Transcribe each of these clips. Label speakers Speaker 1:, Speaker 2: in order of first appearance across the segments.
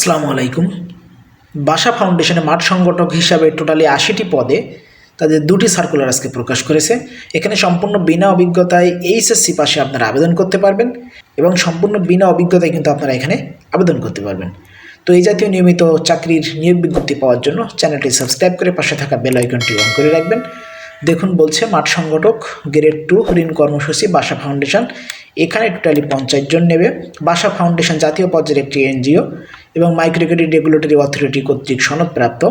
Speaker 1: আসসালামু আলাইকুম। বাসা ফাউন্ডেশনে মাঠ সংগঠক হিসাবে টোটালি আশিটি পদে তাদের দুটি সার্কুলার আজকে প্রকাশ করেছে। এখানে সম্পূর্ণ বিনা অভিজ্ঞতায় এইচএসসি পাশে আপনারা আবেদন করতে পারবেন এবং সম্পূর্ণ বিনা অভিজ্ঞতায় কিন্তু আপনারা এখানে আবেদন করতে পারবেন। তো এই জাতীয় নিয়মিত চাকরির নিয়োগ বিজ্ঞপ্তি পাওয়ার জন্য চ্যানেলটি সাবস্ক্রাইব করে পাশে থাকা বেল আইকনটি অন করে রাখবেন। দেখুন বলছে মাঠ সংগঠক গ্রেড টু ঋণ কর্মসূচি বাসা ফাউন্ডেশন। এখানে টোটালি পঞ্চাশ জন নেবে। বাসা ফাউন্ডেশন জাতীয় পর্যায়ের একটি এনজিও এবং মাইক্রো ক্রেডিট রেগুলেটরি অথরিটি কর্তৃক সনদপ্রাপ্ত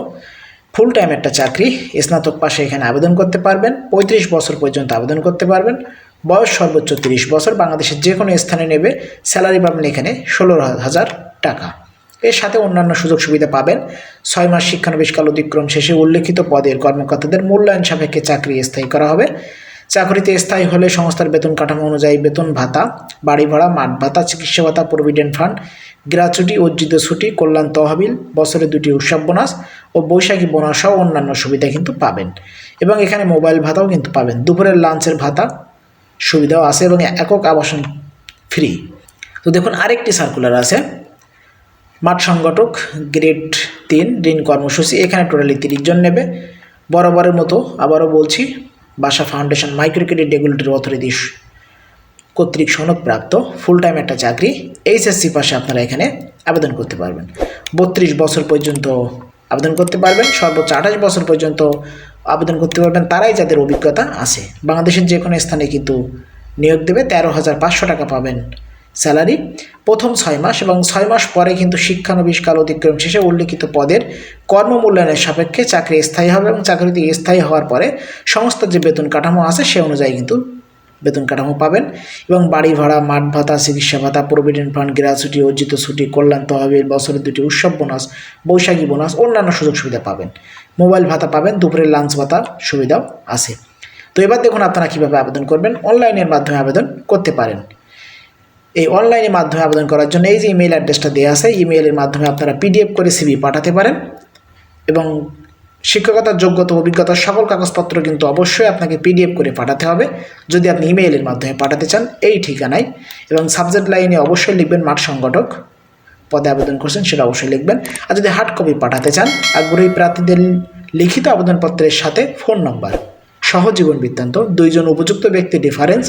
Speaker 1: ফুল টাইম একটা চাকরি, স্নাতক পাশে এখানে আবেদন করতে পারবেন, পঁয়ত্রিশ বছর পর্যন্ত আবেদন করতে পারবেন। বয়স সর্বোচ্চ তিরিশ বছর, বাংলাদেশের যে কোনো স্থানে নেবে। স্যালারি পাবেন এখানে ষোলো হাজার টাকা। এর সাথে অন্যান্য সুযোগ সুবিধা পাবেন। ছয় মাস শিক্ষানবিশকাল অতিক্রম শেষে উল্লেখিত পদের কর্মকর্তাদের মূল্যায়ন সাপেক্ষে চাকরি স্থায়ী করা হবে। চাকরিতে স্থায়ী হলে সংস্থার বেতন কাঠামো অনুযায়ী বেতন ভাতা, বাড়ি ভাড়া, মাঠ ভাতা, চিকিৎসা ভাতা, প্রভিডেন্ট ফান্ড, গ্রাচুটি, অর্জিত ছুটি, কল্যাণ তহবিল, বছরে দুটি উৎসব বোনাস ও বৈশাখী বোনাস সহ অন্যান্য সুবিধা কিন্তু পাবেন। এবং এখানে মোবাইল ভাতাও কিন্তু পাবেন। দুপুরের লাঞ্চের ভাতা সুবিধাও আছে এবং একক আবাসন ফ্রি। তো দেখুন আরেকটি সার্কুলার আছে। মাঠ সংগঠক গ্রেড তিন ঋণ কর্মসূচি, এখানে টোটালি তিরিশ জন নেবে। বরাবরের মতো আবারও বলছি, Basa foundation micro credit regulatory authority কর্তৃক সনদপ্রাপ্ত ফুল টাইম একটা চাকরি এইচএসসি পাশে আপনারা এখানে আবেদন করতে পারবেন। বত্রিশ বছর পর্যন্ত আবেদন করতে পারবেন, সর্বোচ্চ আঠাশ বছর পর্যন্ত আবেদন করতে পারবেন, তারাই যাদের অভিজ্ঞতা আছে। বাংলাদেশের যে কোনো স্থানে কিন্তু নিয়োগ দেবে, তেরো হাজার পাঁচশো টাকা পাবেন স্যালারি, প্রথম ছয় মাস এবং ছয় মাস পরে কিন্তু শিক্ষানবিশকাল অতিক্রম শেষে উল্লিখিত পদের কর্মমূল্যায়নের সাপেক্ষে চাকরি স্থায়ী হবে এবং চাকরিতে স্থায়ী হওয়ার পরে সংস্থার যে বেতন কাঠামো আছে সে অনুযায়ী কিন্তু বেতন কাঠামো পাবেন এবং বাড়ি ভাড়া, মাঠ ভাতা, চিকিৎসা ভাতা, প্রভিডেন্ট ফান্ড গ্রাচুটি অর্জিত ছুটি, কল্যাণ তহবিল, বছরের দুটি উৎসব বোনাস, বৈশাখী বোনাস, অন্যান্য সুযোগ সুবিধা পাবেন। মোবাইল ভাতা পাবেন, দুপুরের লাঞ্চ ভাতা সুবিধাও আছে। তো এবার দেখুন আপনারা কীভাবে আবেদন করবেন, অনলাইনের মাধ্যমে আবেদন করতে পারেন। এই অনলাইনের মাধ্যমে আবেদন করার জন্য এই যে ইমেল অ্যাড্রেসটা দেওয়া আছে ইমেলের মাধ্যমে আপনারা পিডিএফ করে সিভি পাঠাতে পারেন এবং শিক্ষকতার যোগ্যতা, অভিজ্ঞতা সকল কাগজপত্র কিন্তু অবশ্যই আপনাকে পিডিএফ করে পাঠাতে হবে যদি আপনি ইমেইলের মাধ্যমে পাঠাতে চান এই ঠিকানায় এবং সাবজেক্ট লাইনে অবশ্যই লিখবেন মাঠ সংগঠক পদে আবেদন করছেন সেটা অবশ্যই লিখবেন। আর যদি হার্ড কপি পাঠাতে চান আগ্রহী প্রার্থীদের লিখিত আবেদনপত্রের সাথে ফোন নম্বর সহজীবন বৃত্তান্ত দুইজন উপযুক্ত ব্যক্তি ডিফারেন্স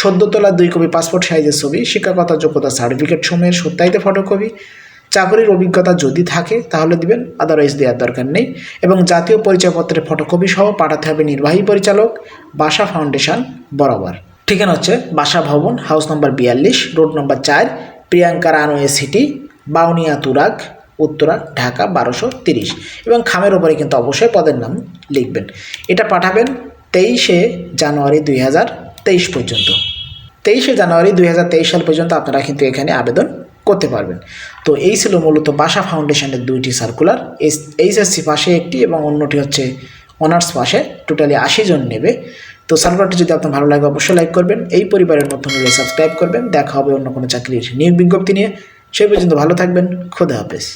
Speaker 1: সদ্য তোলা দুই কপি পাসপোর্ট সাইজের ছবি শিক্ষাগত যোগ্যতা সার্টিফিকেট সময়ের সত্যায়িত ফটোকপি চাকরির অভিজ্ঞতা যদি থাকে তাহলে দিবেন আদারওয়াইজ দেওয়ার দরকার নেই এবং জাতীয় পরিচয়পত্রের ফটোকপি সহ পাঠাতে হবে নির্বাহী পরিচালক, বাসা ফাউন্ডেশন বরাবর। ঠিকানা হচ্ছে বাসা ভবন হাউস নম্বর বিয়াল্লিশ রোড নম্বর চার, প্রিয়াঙ্কা রানওয়ে সিটি বাউনিয়া তুরাগ, উত্তরা, ঢাকা বারোশো তিরিশ এবং খামের ওপরে কিন্তু অবশ্যই পদের নাম লিখবেন। এটা পাঠাবেন তেইশে জানুয়ারি দুই হাজার তেইশ পর্যন্ত। তেইশে জানুয়ারি দুই হাজার তেইশ সাল পর্যন্ত আপনারা কিন্তু এখানে আবেদন করতে পারবেন। তো এই ছিল মূলত বাসা ফাউন্ডেশনের দুইটি সার্কুলার। এইচএসসি পাশে একটি এবং অন্যটি হচ্ছে অনার্স পাশে। টোটালি আশি জন নেবে। তো সার্কুলারটি যদি আপনার ভালো লাগে অবশ্যই লাইক করবেন। এই পরিবারের নতুন হলে সাবস্ক্রাইব করবেন। দেখা হবে অন্য কোনো চাকরির নিয়োগ বিজ্ঞপ্তি নিয়ে। সেই পর্যন্ত ভালো থাকবেন। খোদা হাফেজ।